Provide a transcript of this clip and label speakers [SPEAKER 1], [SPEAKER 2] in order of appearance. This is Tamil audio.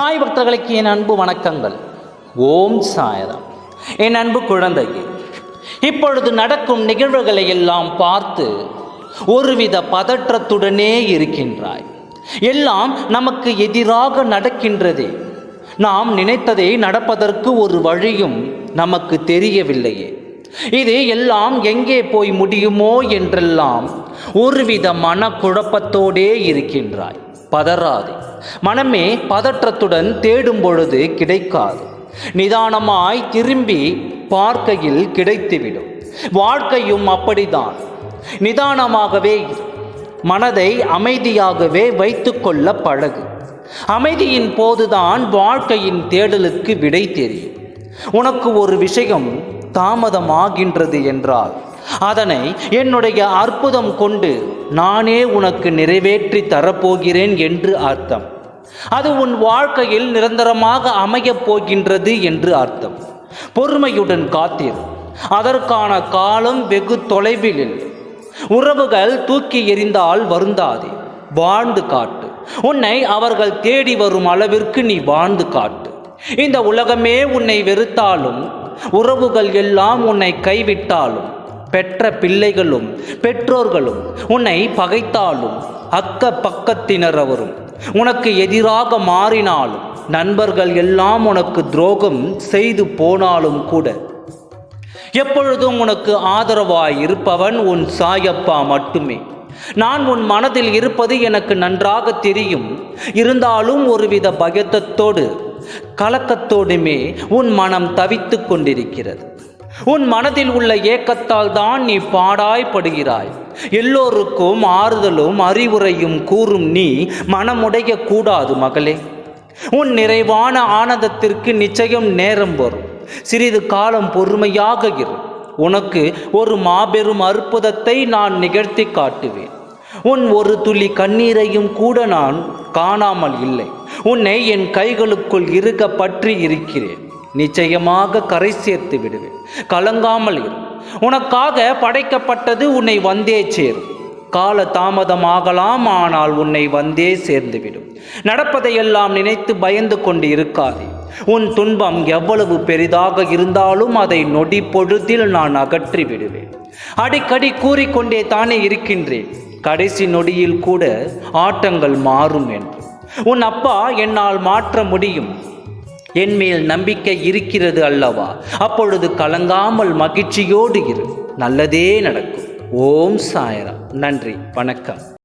[SPEAKER 1] சாய் பக்தர்களுக்கு என் அன்பு வணக்கங்கள். ஓம் சாயதம். என் அன்பு குழந்தையே இப்பொழுது நடக்கும் நிகழ்வுகளை எல்லாம் பார்த்து ஒருவித பதற்றத்துடனே இருக்கின்றாய். எல்லாம் நமக்கு எதிராக நடக்கின்றதே. நாம் நினைத்ததை நடப்பதற்கு ஒரு வழியும் நமக்கு தெரியவில்லையே. இது எல்லாம் எங்கே போய் முடியுமோ என்றெல்லாம் ஒருவித மனக்குழப்பத்தோடே இருக்கின்றாய். பதறாது. மனமே பதற்றத்துடன் தேடும் பொழுது கிடைக்காது. நிதானமாய் திரும்பி பார்க்கையில் கிடைத்துவிடும். வாழ்க்கையும் அப்படிதான். நிதானமாகவே மனதை அமைதியாகவே வைத்துக்கொள்ள பழகு. அமைதியின் போதுதான் வாழ்க்கையின் தேடலுக்கு விடை தெரியும். உனக்கு ஒரு விஷயம் தாமதமாகின்றது என்றால் அதனை என்னுடைய அற்புதம் கொண்டு நானே உனக்கு நிறைவேற்றி தரப்போகிறேன் என்று அர்த்தம். அது உன் வாழ்க்கையில் நிரந்தரமாக அமையப் போகின்றது என்று அர்த்தம். பொறுமையுடன் காத்திரு. அதற்கான காலம் வெகு தொலைவில் உறவுகள் தூக்கி எறிந்தால் வருந்தாதே. வாழ்ந்து காட்டு. உன்னை அவர்கள் தேடி வரும் அளவிற்கு நீ வாழ்ந்து காட்டு. இந்த உலகமே உன்னை வெறுத்தாலும் உறவுகள் எல்லாம் உன்னை கைவிட்டாலும் பெற்ற பிள்ளைகளும் பெற்றோர்களும் உன்னை பகைத்தாலும் அக்க பக்கத்தினரவரும். உனக்கு எதிராக மாறினாலும் நண்பர்கள் எல்லாம் உனக்கு துரோகம் செய்து போனாலும் கூட. எப்பொழுதும் உனக்கு ஆதரவாய் இருப்பவன் உன் சாயப்பா மட்டுமே. நான் உன் மனதில் இருப்பது எனக்கு நன்றாக தெரியும். இருந்தாலும் ஒருவித பயத்தத்தோடு கலக்கத்தோடுமே உன் மனம் தவித்துக் கொண்டிருக்கிறது. உன் மனதில் உள்ள ஏக்கத்தால் தான் நீ பாடாய்படுகிறாய் எல்லோருக்கும் ஆறுதலும் அறிவுரையும் கூறும் நீ மனமுடைய கூடாது மகளே. உன் நிறைவான ஆனந்தத்திற்கு நிச்சயம் நேரம் வரும். சிறிது காலம் பொறுமையாக இரு. உனக்கு ஒரு மாபெரும் அற்புதத்தை நான் நிகழ்த்தி காட்டுவேன். உன் ஒரு துளி கண்ணீரையும் கூட நான் காணாமல் இல்லை. உன்னை என் கைகளுக்குள் இருக்க பற்றி இருக்கிறேன். நிச்சயமாக கரை சேர்த்து விடுவேன். கலங்காமல் இரு. உனக்காக படைக்கப்பட்டது உன்னை வந்தே சேரும். கால தாமதமாகலாம் ஆனால் உன்னை வந்தே சேர்ந்துவிடும் நடப்பதையெல்லாம் நினைத்து பயந்து கொண்டு இருக்காதே. உன் துன்பம் எவ்வளவு பெரிதாக இருந்தாலும் அதை நொடி பொழுதில் நான் அகற்றி விடுவேன். அடிக்கடி கூறிக்கொண்டே தானே இருக்கின்றேன். கடைசி நொடியில் கூட ஆட்டங்கள் மாறும் என்று. உன் அப்பா என்னால் மாற்ற முடியும். என் மேல் நம்பிக்கை இருக்கிறது அல்லவா? அப்பொழுது கலங்காமல் மகிழ்ச்சியோடு இரு. நல்லதே நடக்கும். ஓம் சாயரம். நன்றி. வணக்கம்.